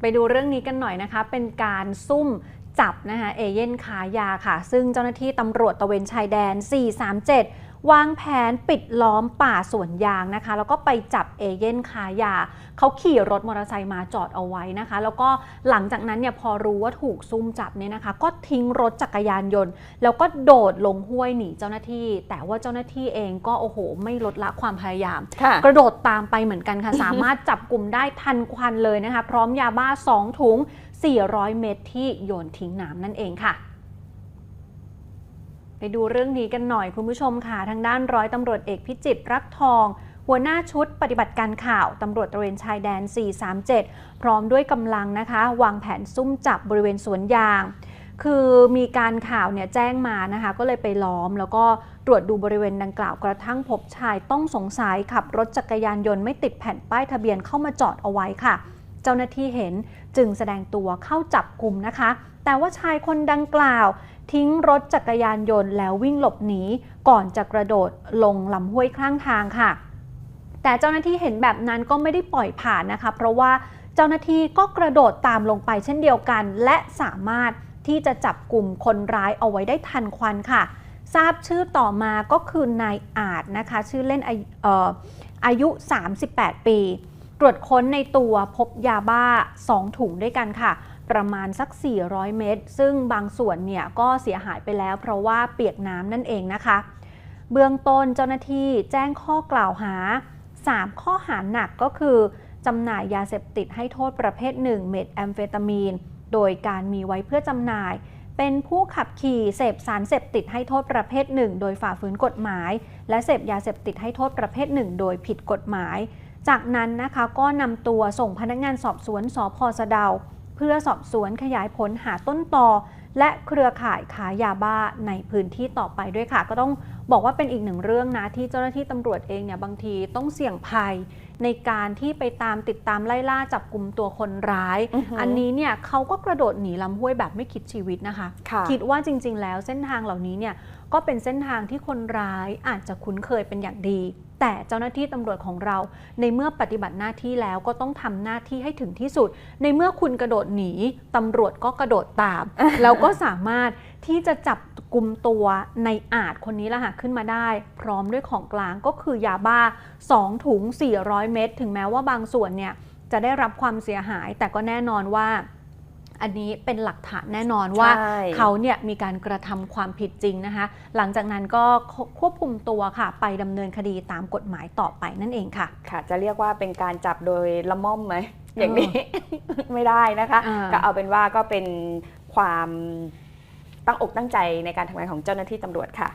ไปดูเรื่องนี้กันหน่อยนะคะ เป็นการซุ่มจับนะคะเอเย่นขายาค่ะ ซึ่งเจ้าหน้าที่ตำรวจตะเวนชายแดน 437 วางแผนปิดล้อมป่าสวนยางนะคะ แล้วก็ไปจับเอเย่นขายา เขาขี่รถมอเตอร์ไซค์มาจอดเอาไว้นะคะ แล้วก็หลังจากนั้นเนี่ยพอรู้ว่าถูกซุ่มจับเนี่ยนะคะ ก็ทิ้งรถจักรยานยนต์ แล้วก็โดดลงห้วยหนีเจ้าหน้าที่ แต่ว่าเจ้าหน้าที่เองก็โอ้โห ไม่ลดละความพยายามค่ะกระโดดตามไปเหมือนกันค่ะ สามารถจับกลุ่มได้ทันควันเลยนะคะ พร้อมยาบ้า 2 ถุง 400 เม็ดที่โยนทิ้งน้ำนั่นเองค่ะ ไปดูเรื่องนี้กันหน่อยคุณผู้ชมค่ะ ทางด้านร้อยตำรวจเอกพิจิตรรักทอง หัวหน้าชุดปฏิบัติการข่าวตำรวจตระเวนชายแดน 437 พร้อมด้วยกำลังนะคะ วางแผนซุ่มจับบริเวณสวนยาง คือมีการข่าวเนี่ยแจ้งมานะคะ ก็เลยไปล้อมแล้วก็ตรวจดูบริเวณดังกล่าวกระทั่งพบชายต้องสงสัยขับรถจักรยานยนต์ไม่ติดแผ่นป้ายทะเบียนเข้ามาจอดเอาไว้ค่ะ เจ้าหน้าที่เห็นจึงแสดงตัวเข้าจับกลุ่มนะคะ แต่ว่าชายคนดังกล่าว ทิ้งรถจักรยานยนต์แล้ววิ่งหลบหนี ก่อนจะกระโดดลงลำห้วยข้างทางค่ะ แต่เจ้าหน้าที่เห็นแบบนั้นก็ไม่ได้ปล่อยผ่านนะคะ เพราะว่าเจ้าหน้าที่ก็กระโดดตามลงไปเช่นเดียวกัน และสามารถที่จะจับกลุ่มคนร้ายเอาไว้ได้ทันควันค่ะ ทราบชื่อต่อมาก็คือนายอาจนะคะ ชื่อเล่นอายุเอ่ออายุ38 ปี ตรวจค้นในตัวพบยาบ้า 2 ถุงด้วยกันค่ะ ประมาณสัก 400 เม็ดซึ่งบางส่วนเนี่ยก็เสียหายไปแล้ว เพราะว่าเปียกน้ำนั่นเองนะคะ เบื้องต้นเจ้าหน้าที่แจ้งข้อกล่าวหา 3 ข้อหาหนักก็คือจำหน่ายยาเสพติดให้โทษประเภท 1 เม็ดแอมเฟตามีน โดยการมีไว้เพื่อจำหน่าย เป็นผู้ขับขี่เสพสารเสพติดให้โทษประเภท 1 โดยฝ่าฝืนกฎหมาย และเสพยาเสพติดให้โทษประเภท 1 โดยผิดกฎหมาย จากนั้นนะคะก็นำตัวส่งพนักงานสอบสวนสพสะเดา เพื่อสอบสวนขยายผลหาต้นตอและเครือข่ายขายยาบ้าในพื้นที่ต่อไปด้วยค่ะ ก็ต้อง บอกว่าเป็นอีกหนึ่งเรื่องนะที่เจ้าหน้าที่ตำรวจเองเนี่ยบางทีต้องเสี่ยงภัยในการที่ไปตามติดตามไล่ล่าจับกลุ่มตัวคนร้ายอือฮึอันนี้เนี่ยเขาก็กระโดดหนีลำห้วยแบบไม่คิดชีวิตนะคะค่ะคิดว่าจริง ๆ แล้วเส้นทางเหล่านี้เนี่ยก็เป็นเส้นทางที่คนร้ายอาจจะคุ้นเคยเป็นอย่างดี แต่เจ้าหน้าที่ตำรวจของเรา ในเมื่อปฏิบัติหน้าที่แล้วก็ต้องทำหน้าที่ให้ถึงที่สุด ในเมื่อคุณกระโดดหนีตำรวจก็กระโดดตาม แล้วก็สามารถที่จะจับกลุ่มตัวในอาจคนนี้ละค่ะขึ้นมาได้ พร้อมด้วยของกลางก็คือยาบ้า 2 ถุง 400 เม็ดถึงแม้ว่าบางส่วนเนี่ยจะได้รับความเสียหาย แต่ก็แน่นอนว่าอันนี้เป็นหลักฐานแน่นอนว่าใช่เขาเนี่ยมีการกระทำความผิดจริงนะคะ หลังจากนั้นก็ควบคุมตัวค่ะ ไปดำเนินคดีตามกฎหมายต่อไปนั่นเองค่ะ ค่ะ จะเรียกว่าเป็นการจับโดยละม่อมไหมอย่างนี้ไม่ได้นะคะอ่าก็เอาเป็นว่าก็เป็นความตั้งอกตั้งใจในการทำงานของเจ้าหน้าที่ตำรวจค่ะ